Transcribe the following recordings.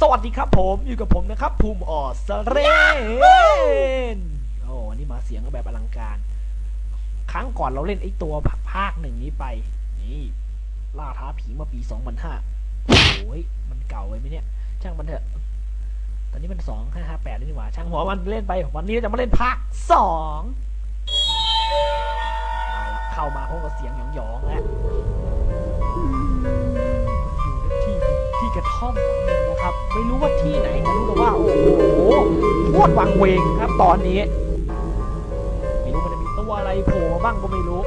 สวัสดีครับผมอยู่กับผมนะครับ ภูมิออสเรนโอ้วันนี้มาเสียงก็แบบอลังการ ครั้งก่อนเราเล่นไอ้ตัวภาคหนึ่งนี้ไป นี่ ล่าท้าผีมื่อปี 2005 โอ้ย มันเก่าไปไหมเนี่ย ช่างมันเถอะ ตอนนี้มัน 2558แล้วนี่หว่า ช่างหัวมันเล่นไป วันนี้เราจะมาเล่นภาค2เอาละเข้ามาพร้อมกับเสียงหยองๆแล้วอยู่ที่ที่กระท่อมหลัง นะครับ ไม่รู้ว่าที่ไหนรู้แต่ว่าโอ้โหโคตรวังเวงครับตอนนี้ ไม่รู้มันจะมีตัวอะไรโผล่มาบ้างก็ไม่รู้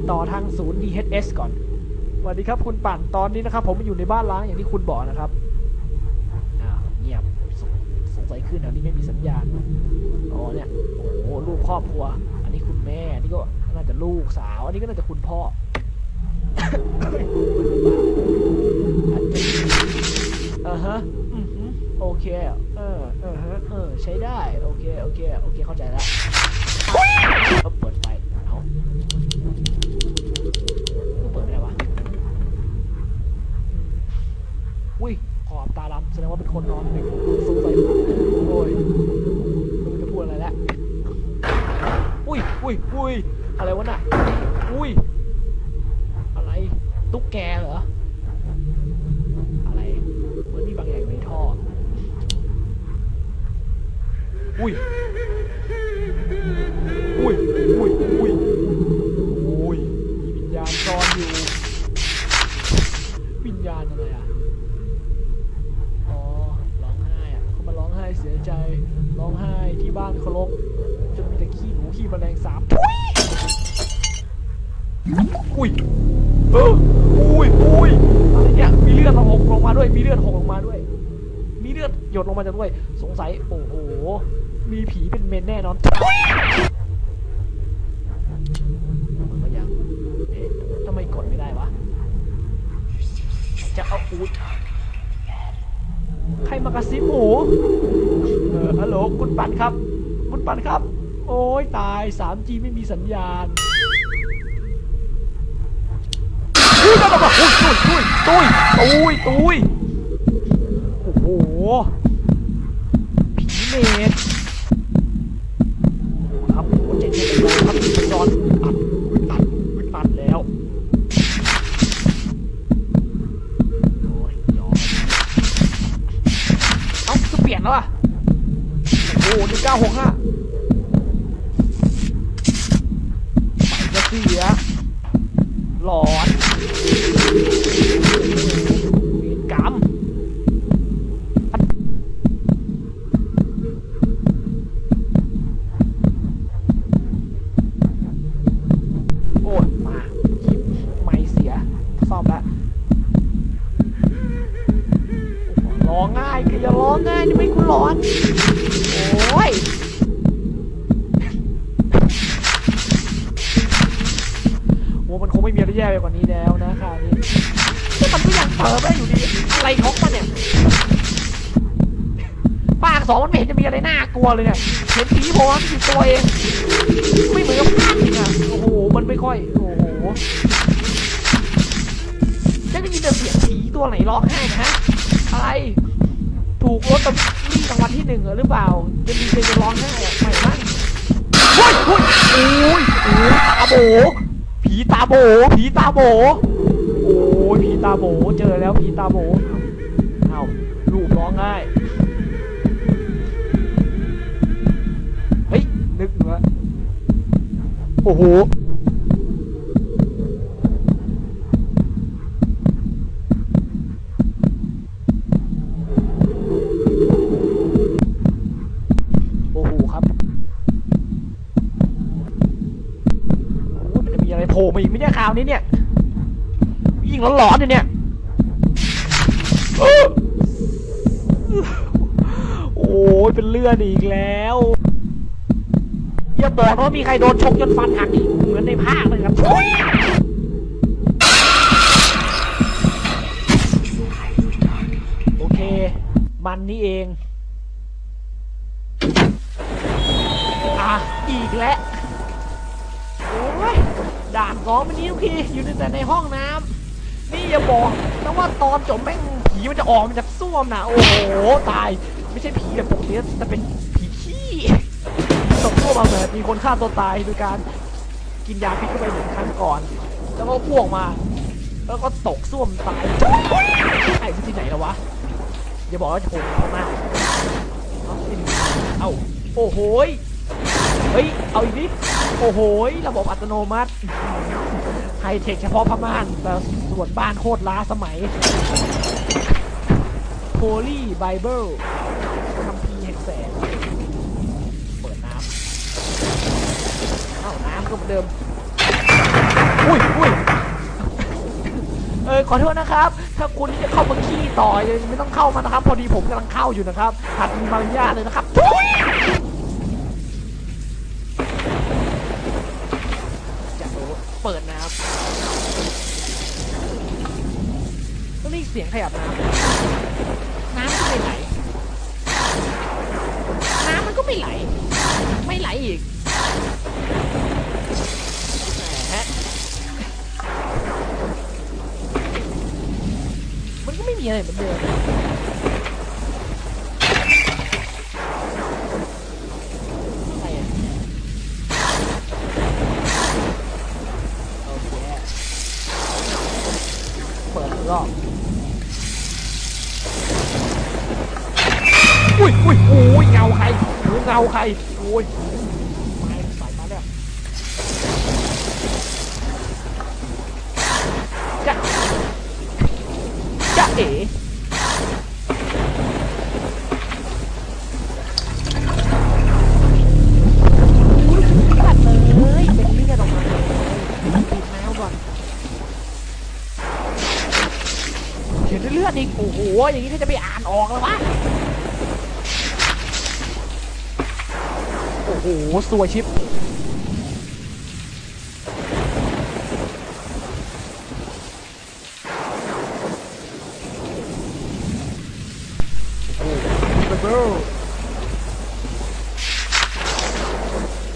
ดต่อทางศูนย์ DHS ก่อนสวัสดีครับคุณปั่นตอนนี้นะครับ ผมอยู่ในบ้านล้างอย่างที่คุณบอกนะครับเงียบสงสงสัยขึ้นแถวนี้ไม่มีสัญญาณอ๋อเนี่ยโอ้โหลูกครอบครัว อันนี้คุณแม่อันนี้ก็น่าจะลูกสาว อันนี้ก็น่าจะคุณพ่อเออฮะอือฮึโอเคเออเออฮะเออใช้ได้ โอเค โอเค โอเค เข้าใจแล้วเอาเปิดไฟเอาเปิดไม่ได้วะ อุ้ยขอบตาดำแสดงว่าเป็นคนนอนไม่สงสัยโอ้ยไม่จะพูดอะไรแล้วอุ้ยอุ้ยอุ้ยอะไรวะน่ะอุ้ยอะไรตุ๊กแกเหรออะไรเหมือนมีบางอย่างอยู่ในท่ออุ้ยอุ้ยอุ้ยอุ้ยอุ้ยมีวิญญาณซ่อน ที่บ้านเขารกจนมีแต่ขี้หนูขี้แมลงสาบทุยอุ้ยเอออุ้ยอุ้ยอะไรเนี่ยมีเลือดหกลงมาด้วย มีเลือดหกลงมาด้วย มีเลือดหยดลงมาจากด้วย สงสัยโอ้โห มีผีเป็นเมนแน่นอนทุยมันก็ยังเอ๊ะทำไมกดไม่ได้วะ จะเอาอูดใครมากระซิบหูเอ อฮัลโหลคุณปันครับ คุณปันครับ โอ้ยตาย 3G ไม่มีสัญญาณอุ้ยตายตายอุ้ยตุ้ยตุ้ยตุ้ยตุ้ยโอ้โหผีเมดครับโอ้เจ็ดเจ็ดเลยครับจอนอัดตัดตัดแล้วโอ้ยยอมเอ้าจะเปลี่ยนแล้วอะ อ้หนึ่งเก้าหกห้าจะเสียหลอน ดีอะไรของมันเนี่ยภาคสองมันไม่เห็นจะมีอะไรน่ากลัวเลยเนี่ยเห็นผีโผล่มากี่ตัวเองไม่เหมือนกับภาคหนึ่งอะโอ้โหมันไม่ค่อยโอ้โหจะได้ยินแต่เสียงผีตัวไหนร้องไห้นะฮะอะไรถูกรถตำรวจรางวัลที่หนึ่งหรือเปล่าจะมีใครจะร้องไห้อะไม่มั้งโอ้ยโอ้ยโอ้ยโอ้ยตาโบผีตาโบผีตาโบโอ้ยผีตาโบเจอแล้วผีตาโบ ได้เฮ้ยนึกว่าโอ้โหโผล่มาอีกไม่ใช่คราวนี้เนี่ยยิ่งหลอนๆเนี่ย เป็นเลือดอีกแล้วอย่าบอกว่ามีใครโดนชกจนฟันหักอีกเหมือนในภาคเลยครับโอเค มันนี่เองอะอีกแล้วโอ้ยด่านน้องมันนี้ทุกทีอยู่ในแต่ในห้องน้ำนี่อย่าบอกนะว่าตอนจบแม่งผีมันจะออกมาจากส้วมนะโอ้โหตาย ไม่ใช่ผีแบบปกติแต่เป็นผีขี้ตกส้วมมาแบบมีคนฆ่าตัวตายโดยการกินยาพิษเข้าไปหนึ่งครั้งก่อน แล้วก็อ้วกมา แล้วก็ตกส้วมตายไอ้ที่ไหนแล้ววะอย่าบอกว่าโถงพม่าเอาที่หนเอ้าโอ้โหเฮ้ยเอาอีกนิดโอ้โหระบบอัตโนมัติไฮเทคเฉพาะพม่านแต่ส่วนบ้านโคตรล้าสมัย Holy Bible าน้ำก็เหมือนเดิม อุ้ยอุ้ยเออขอโทษนะครับ ถ้าคุณจะเข้ามาขี้ต่อยังไม่ต้องเข้ามานะครับ พอดีผมกำลังเข้าอยู่นะครับหัดมีมารยาทเลยนะครับทุยจะโอ้เปิดน้ำแล้วนี่เสียงขยับน้ำน้ำก็ไม่ไหล น้ำมันก็ไม่ไหล ไม่ไหลอีก มันก็ไม่มีอะไรเหมื อย่างนี้ถ้าจะไปอ่านออกแล้ววะ โอ้โหสวยชิป โอเบอร์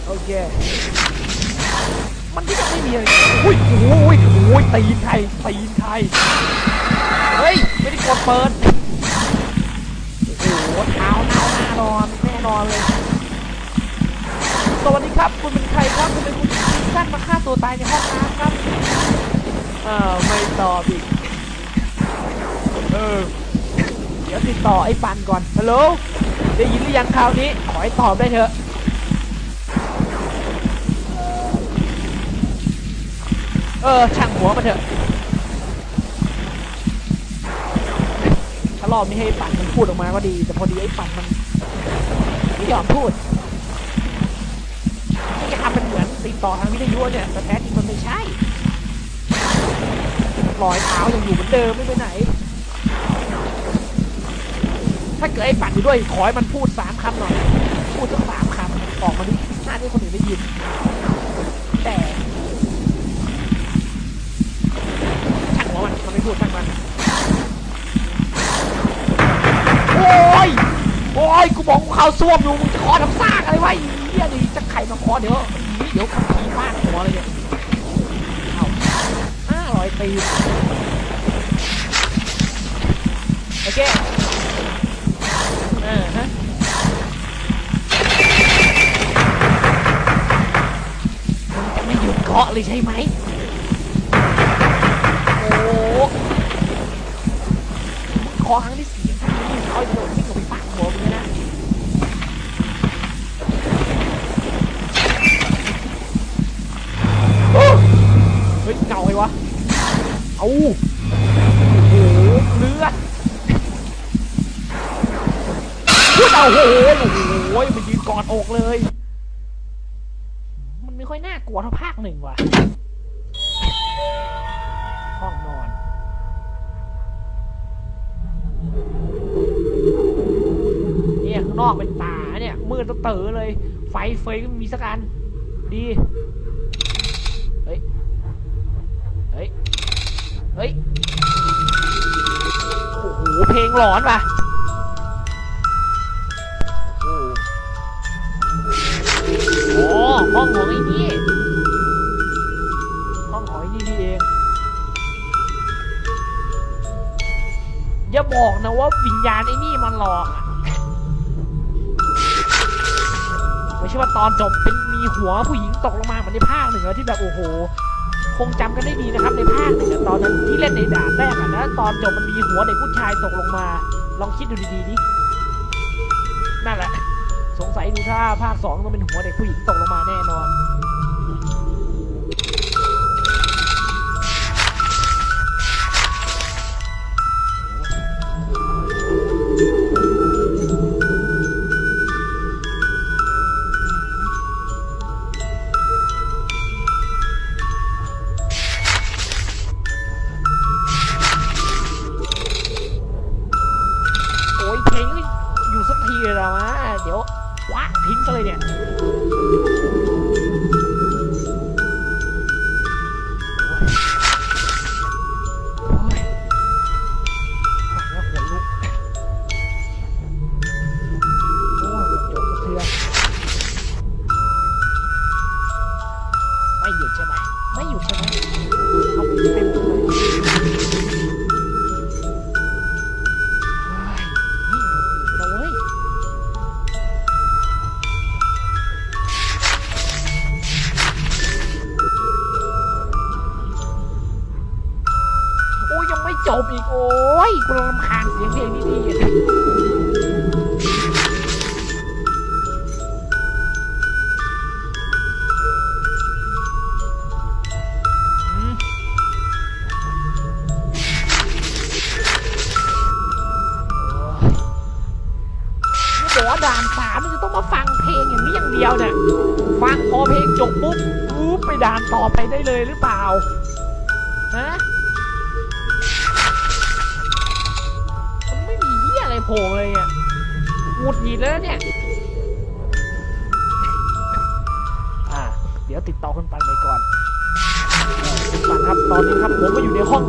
โอเคมันก็ยังไม่มีอะไรอุ้ยโอ้ยโอ้ยตีนใครตีนใครเฮ้ย กดเปิดโอ้โหเท้าเท้าหน้านอนแน่นอนเลย สวัสดีครับ คุณเป็นใครครับ คุณเป็นคุณหญิงที่สั้นมาฆ่าตัวตายในห้องน้ำครับอ้าไม่ตอบอีก เออ เดี๋ยวติดต่อไอ้ปันก่อน ฮัลโหล ได้ยินหรือยังคราวนี้ ขอให้ตอบได้เถอะเออช่างหัวมาเถอะ ถ้า รอบนี้ให้ปั่นมันพูดออกมาก็ดี แต่พอดีไอ้ปั่นมันไม่ยอมพูดที่จะทำเป็นเหมือนติดต่อทางวิทยุเนี่ยแต่แท้จริงมันไม่ใช่รอยเท้ายังอยู่เหมือนเดิมไม่ไปไหน ถ้าเกิดไอ้ปั่นอยู่ด้วยขอให้มันพูดสามคำหน่อย พูดสักสามคำออกมาดิหน้าที่คนอื่นได้ยิน แต่ช่างหัวมันมันไม่พูดช่างมัน โอ้ย โอ้ ยกูบอกกูเข้าซ่วมอยู่มึงจะขอทำซากอะไรวะไอ้เหี้ยนี่จะไข่มาขอเดี๋ยวเดี๋ยวขับขี่ฟาดหัวเลยเนี่ยเอาห้าร้อยตีโอเคเออฮะมึงจะไม่หยุดเคาะเลยใช่ไหมโอ้ขอครั้งที่สี่ถ้ามึงไม่เขาจะโดน วะ เอาโอ้โหเลือดพูดเอาโอ้โหโอ้โหมันยืนกอดอกเลย มันไม่ค่อยน่ากลัวเท่าภาคหนึ่งว่ะ ห้องนอนเนี่ยข้างนอกเป็นป่าเนี่ยมืดเต๋อเลย ไฟเฟยก็ไม่มีสักอัน ดี เฮ้ย เฮ้ย เฮ้ย โอ้โห เพลงหลอนว่ะโอ้โหห้องของไอ้นี่ห้องของไอ้นี่นี่เอง อย่าบอกนะว่าวิญญาณไอ้นี่มันหลอกอะไม่ใช่ว่าตอนจบเป็นมีหัวผู้หญิงตกลงมาเหมือนในภาคหนึ่งอะที่แบบโอ้โห คงจำกันได้ดีนะครับในภาคหนึ่งตอนนั้นที่เล่นในด่านแรกอะแล้วตอนจบมันมีหัวเด็กผู้ชายตกลงมา ลองคิดดูดีๆดินั่นแหละ สงสัยดูถ้าภาคสองต้องเป็นหัวเด็กผู้หญิงตกลงมาแน่นอน โผล่เลยอะหงุดหงิดแล้วเนี่ย อ่า เดี๋ยวติดต่อคุณปันไปก่อนคุณปันครับ ตอนนี้ครับ ผมก็อยู่ในห้อง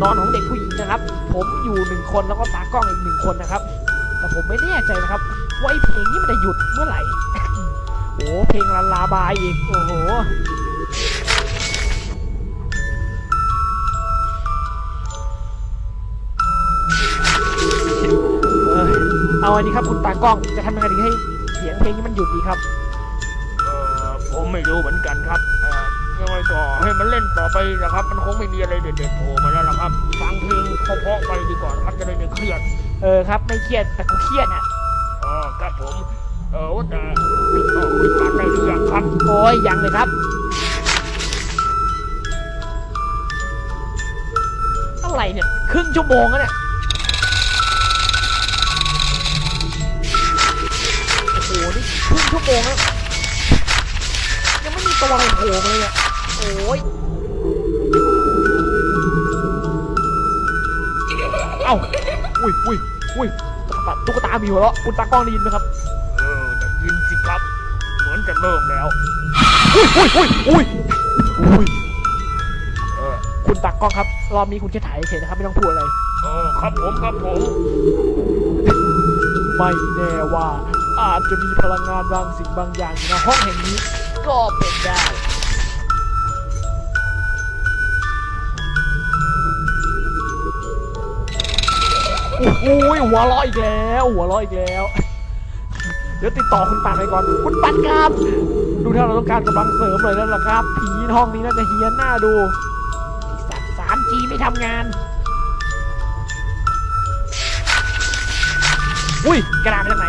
นอนของเด็กผู้หญิงนะครับ ผมอยู่หนึ่งคนแล้วก็ตากล้องอีกหนึ่งคนนะครับ แต่ผมไม่แน่ใจนะครับว่าไอเพลงนี้มันจะหยุดเมื่อไหร่ โอ้เพลงลาลาบายอีก โอ้โห เอาอันนี้ครับคุณตากล้องจะทำยังไงถึงให้เสียงเพลงนี้มันหยุดดีครับ เออผมไม่รู้เหมือนกันครับเออยังไงก็ให้มันเล่นต่อไปนะครับ มันคงไม่มีอะไรเด็ดๆโผล่มาแล้วล่ะครับ ฟังเพลงเพราะๆไปดีกว่านะครับจะได้ไม่เครียด เออครับไม่เครียดแต่กูเครียดอะเออครับผม เออว่าแต่ติดต่อคุยกันได้หรือยังครับ โอ้ยยังเลยครับอะไรเนี่ยครึ่งชั่วโมงแล้วเนี่ย ชั่วโมงแล้วยังไม่มีตัวอะไรโผล่มาเลยอะโอ้ยเอ้าอุ้ยอุ้ยอุ้ยตุ๊กตาตุ๊กตามีหัวเราะคุณตากล้องได้ยินไหมครับเออได้ยินสิครับ เหมือนจะเริ่มแล้วอุ้ยอุ้ยอุ้ยอุ้ยเออคุณตากล้องครับรอบนี้คุณแค่ถ่ายเฉยๆนะครับ ไม่ต้องพูดอะไรเออครับผมครับผม ไม่แน่ว่า อาจจะมีพลังงานบางสิ่งบางอย่างอยู่ในห้องแห่งนี้ก็เป็นได้โอ้โหหัวเราะอีกแล้ว หัวเราะอีกแล้ว เดี๋ยวติดต่อคุณปันไปก่อน คุณปันครับ ดูถ้าเราต้องการกำลังเสริมเลยแล้วล่ะครับ ผีห้องนี้น่าจะเฮี้ยนหน้าดูสัตว์สามจีไม่ทำงาน อุ้ย กระดาษมาจากไหน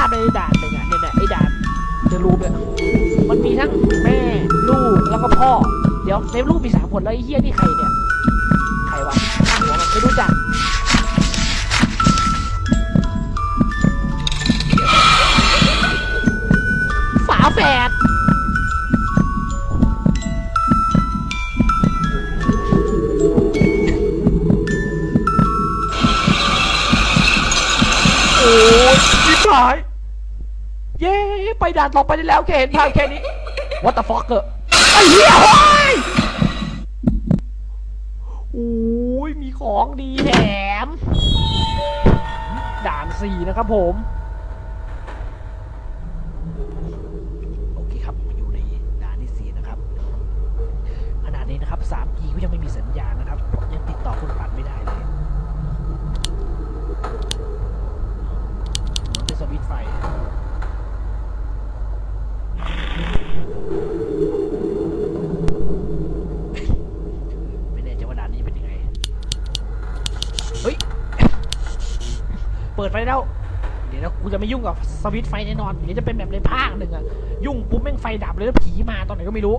าพในด่านหนึ่งอะเนี่ยเนี่ยไอ้ด่านเดรูปเนี่ยมันมีทั้งแม่ลูกแล้วก็พ่อ เดี๋ยวในรูปมีสามคนแล้วไอ้เฮียนี่ใครเนี่ย ใครวะตั้งหัวมันไม่รู้จักฝาแฝด ด่านต่อไปได้แล้วแค่เห็นภาพแค่นี้ What the fuck เกอไอ้เหี้ยโอ้ยโอ้ยมีของดีแถม ด่านสี่นะครับผม โอเคครับมาอยู่ในด่านที่สี่นะครับขณะนี้นะครับ 3G ก็ยังไม่มีสัญญาณนะครับ ยังติดต่อคุณปัดไม่ได้เลยเหมือนเป็นสวิตช์ไฟ ไม่แน่ใจว่าด่านนี้เป็นยังไง เฮ้ย เปิดไฟแล้ว เดี๋ยวนะกูจะ ไม่ยุ่งกับสวิตไฟแน่นอนเดี๋ยวจะเป็นแบบในภาคหนึ่งอะยุ่งปุ๊บแม่งไฟดับเลยแล้วผีมาตอนไหนก็ไม่รู้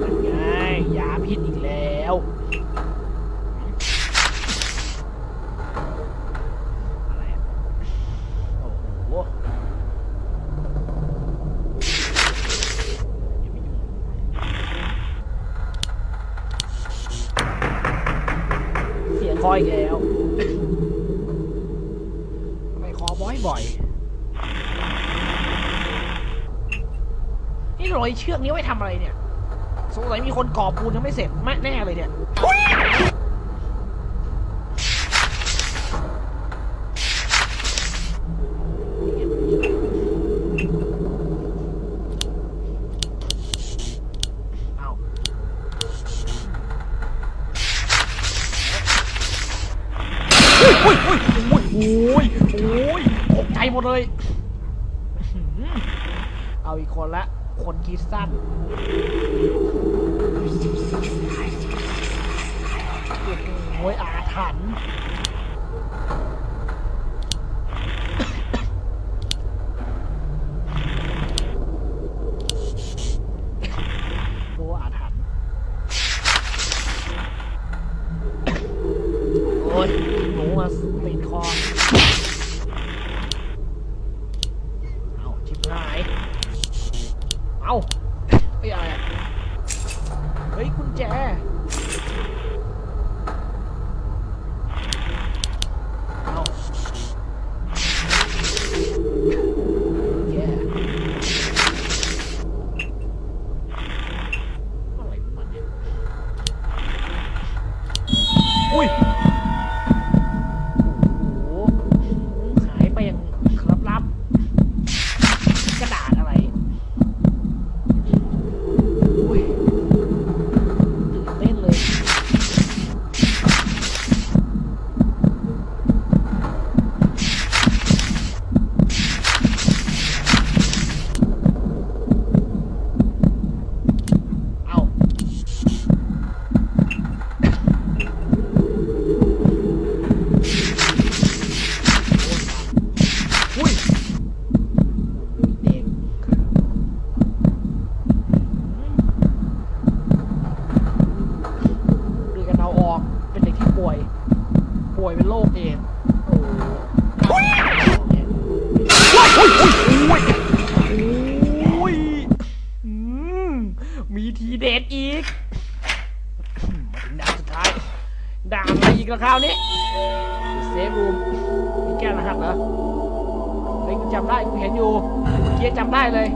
นั่นไงยาพิษอีกแล้ว อะไรอะโอ้โหอย่าไปยุ่ง เสียงคออีกแล้ว ทำไมคอบ่อยบ่อยๆนี่รอย เชือกนี้ไว้ทำอะไรเนี่ย สงสัยมีคนก่อปูนยังไม่เสร็จแม่แน่เลยเนี่ยเอาโอ้ยโอ้ยโอ้ยโอ้ยโอ้ยตกใจหมดเลย เอาอีกคนละ คนคิดสั้น โอ้ยอาถรรพ์โอ้อาถรรพ์ โอ้ยหนูมาติดคอ เอาชิบหาย เอาไอ้อะไรเฮ้ยกุญแจ เอาแย่อะไรของมันเนี่ยอุ้ย โอ้โหหายไปอย่างครับลับ กระดาษอะไรอุ้ยตื่นเต้นเลย เอาอุ้ยเด็กดูกันเอาออก เป็นเด็กที่ป่วย ป่วยเป็นโรคเองโอ้โหเนี่ยอุ้ยอุ้ยอุ้ยอุ้ยอืมมีทีเด็ดอีก มาถึงด่านสุดท้าย ด่านอะไรอี กับคราวนี้เซฟรูมมีแก้รหัสเหรอเฮ้ยกูจำได้กูเห็นอยู่เมื่อกี้จำได้เลย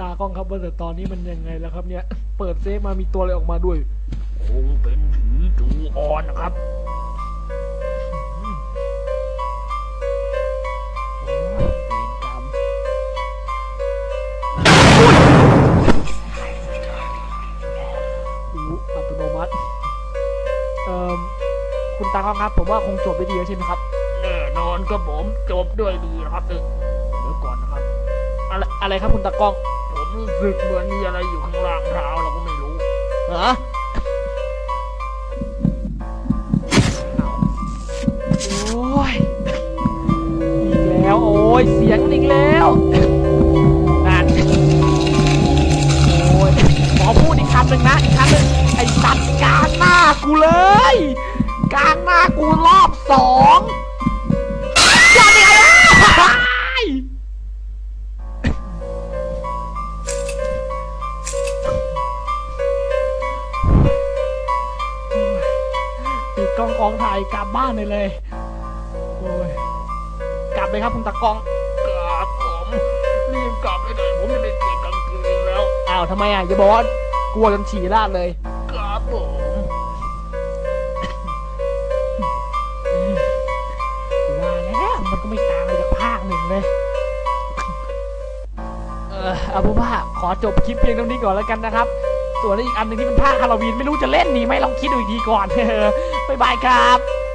ตากล้องครับว่าแต่ตอนนี้มันยังไงแล้วครับเนี่ย เปิดเซฟมามีตัวอะไรออกมาด้วย คงเป็นผีจูออนนะครับโอ้ยเวรกรรมอู้อัตโนมัติ เอ่อ คุณตากล้องครับ ผมว่าคงจบไปดีแล้วใช่ไหมครับ แน่นอนครับผมจบด้วยดีนะครับ อะไรอะไรครับคุณตากล้อง ผมรู้สึกเหมือนมีอะไรอยู่ข้างล่างเท้าเราก็ไม่รู้ฮะเอาโอ้ยอีกแล้วโอ้ยเสียงอีกแล้วนั่นโอ้ยขอพูดอีกคำหนึ่งนะอีกคำหนึ่งไอ้สัตว์กลางหน้ากูเลย กลางหน้ากูรอบสอง บบ้านเลยเลยโอ้ยกลับเลยครับคุณตากล้องกราบผมรีบกลับไปหน่อยผมจะไปเปลี่ยนกางเกงแล้วอ้าวทำไมอะอย่าบอกว่ากลัวจนฉี่ราดเลยกราบผมกูว่าแล้วมันก็ไม่ต่างอะไรจากภาคหนึ่งเลยเออเอาเป็นว่าขอจบคลิปเพียงเท่านี้ก่อนแล้วกันนะครับส่วนอีกอันหนึ่งที่เป็นภาคฮาโลวีนไม่รู้จะเล่นดีไหมลองคิดดูอีกทีก่อน บ๊ายบายครับ